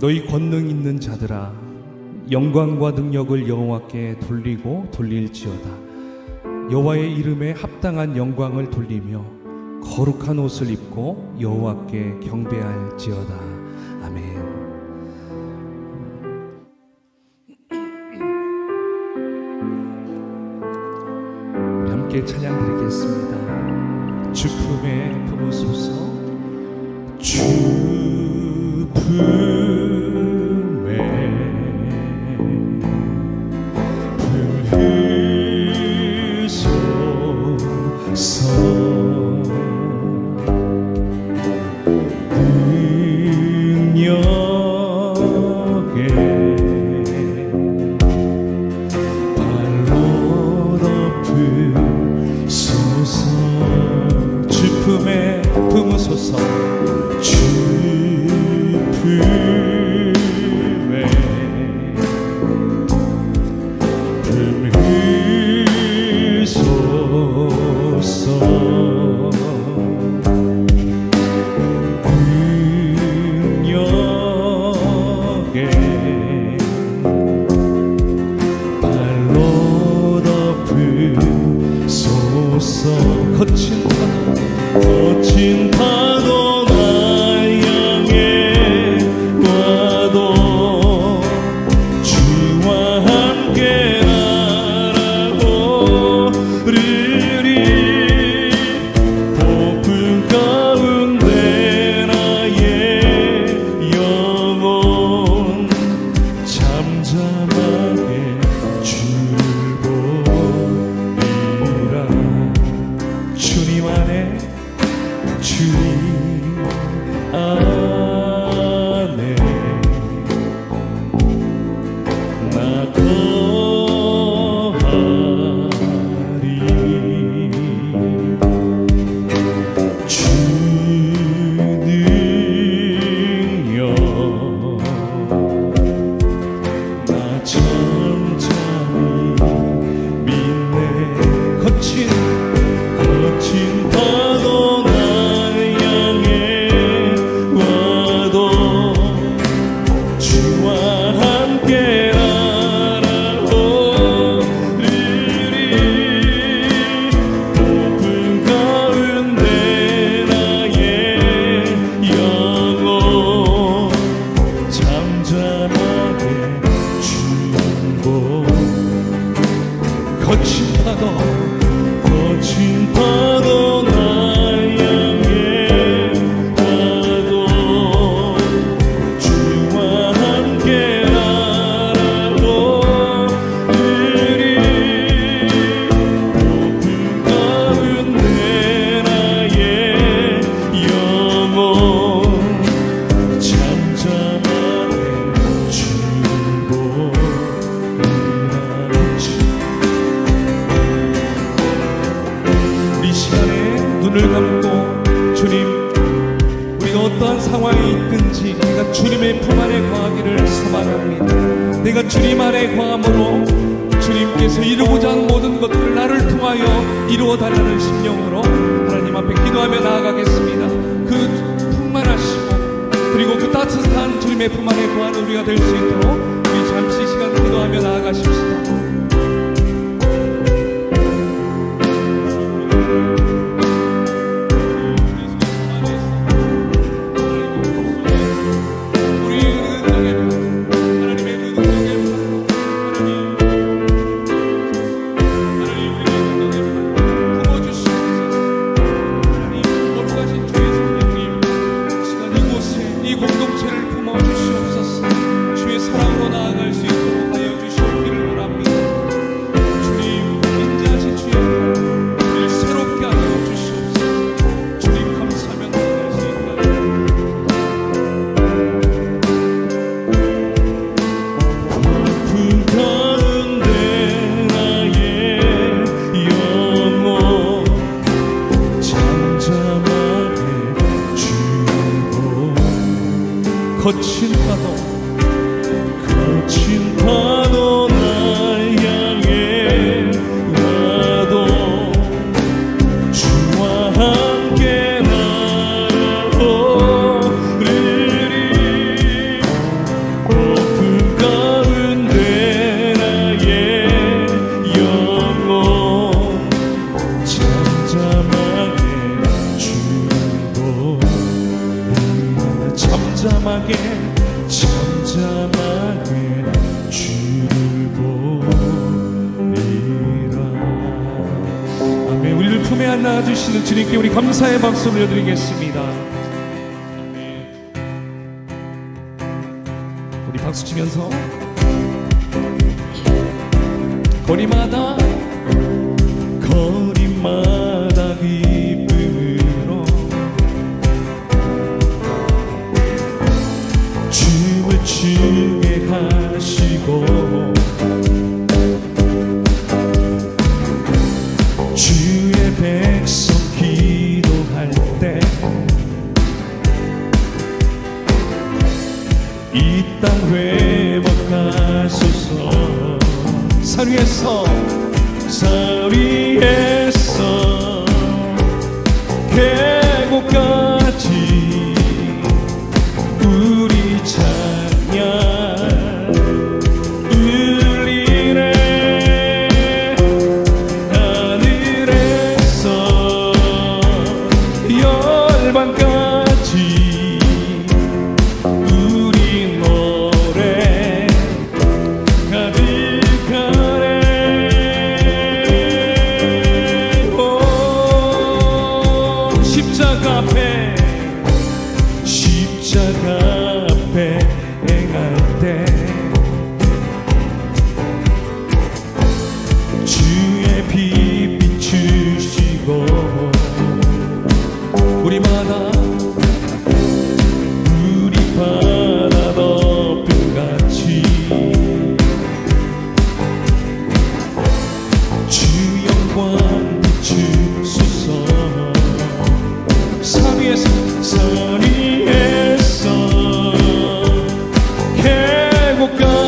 너희 권능 있는 자들아 영광과 능력을 여호와께 돌리고 돌릴지어다. 여호와의 이름에 합당한 영광을 돌리며 거룩한 옷을 입고 여호와께 경배할지어다. 아멘. 함께 찬양 드리겠습니다. 주품에 품으소서. 주. 위해서 이루고자 하는 모든 것들을 나를 통하여 이루어 달라는 심령으로 하나님 앞에 기도하며 나아가겠습니다. 그 충만하시고 그리고 그 따뜻한 주님의 품 안에 구하는 우리가 될 수 있도록 우리 잠시 시간 기도하며 나아가십시오. put 잠잠하게 잠잠하게 주를 보리라. 아멘. 우리를 품에 안아 주시는 주님께 우리 감사의 박수 올려드리겠습니다. 우리 박수 치면서 거리마다 ti. provocando.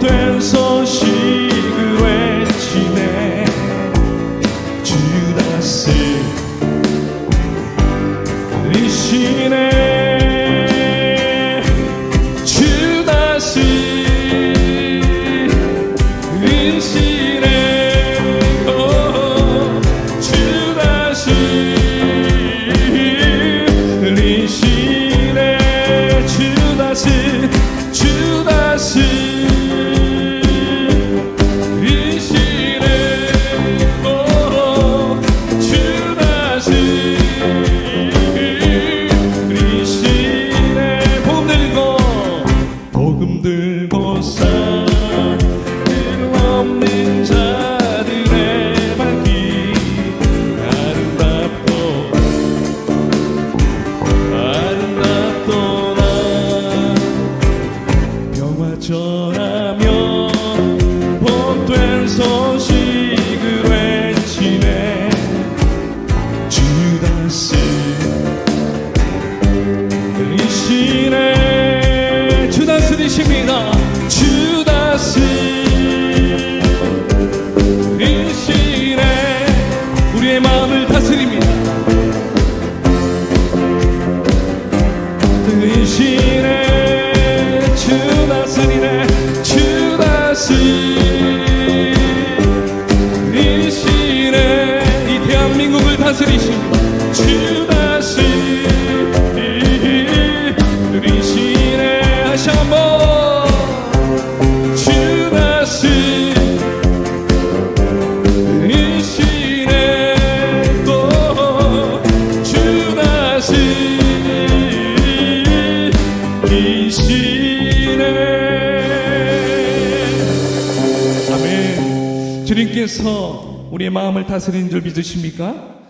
된 소식을 외치네 주다스 리시네 주다스 리시네 주다스 리시네 주다스 저라면 복된 소식. 주님께서 우리의 마음을 다스리는 줄 믿으십니까?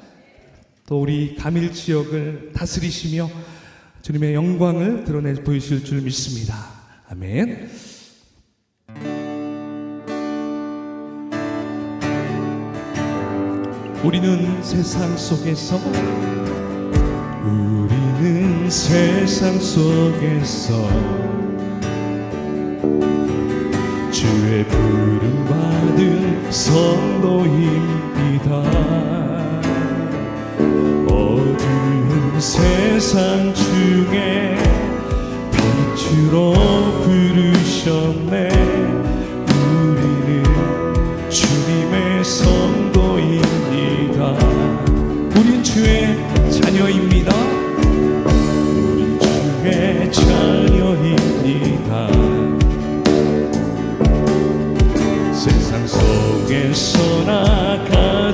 또 우리 가밀 지역을 다스리시며 주님의 영광을 드러내 보이실 줄 믿습니다. 아멘. 우리는 세상 속에서 우리는 세상 속에서 주의 부름 성도입니다. 어두운 세상 중에 빛으로 부르셨네.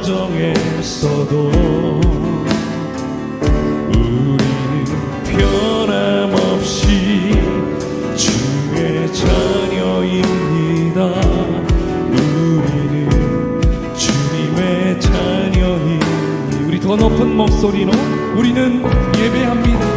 가정에서도 우리는 변함없이 주의 자녀입니다. 우리는 주님의 자녀입니다. 우리 더 높은 목소리로 우리는 예배합니다.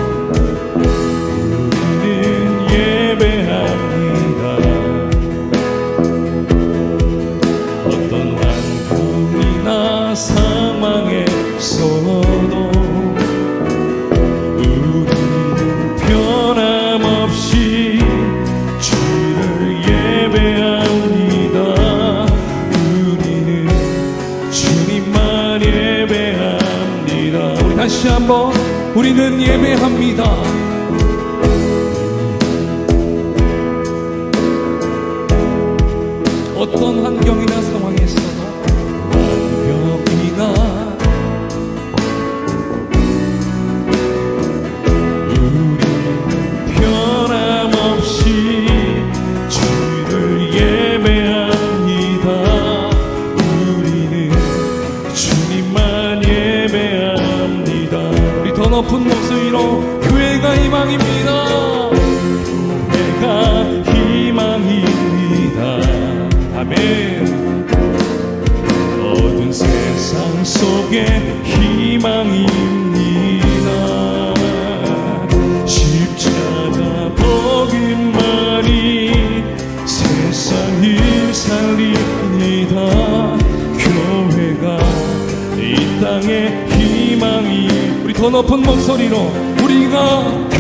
높은 목소리로 우리가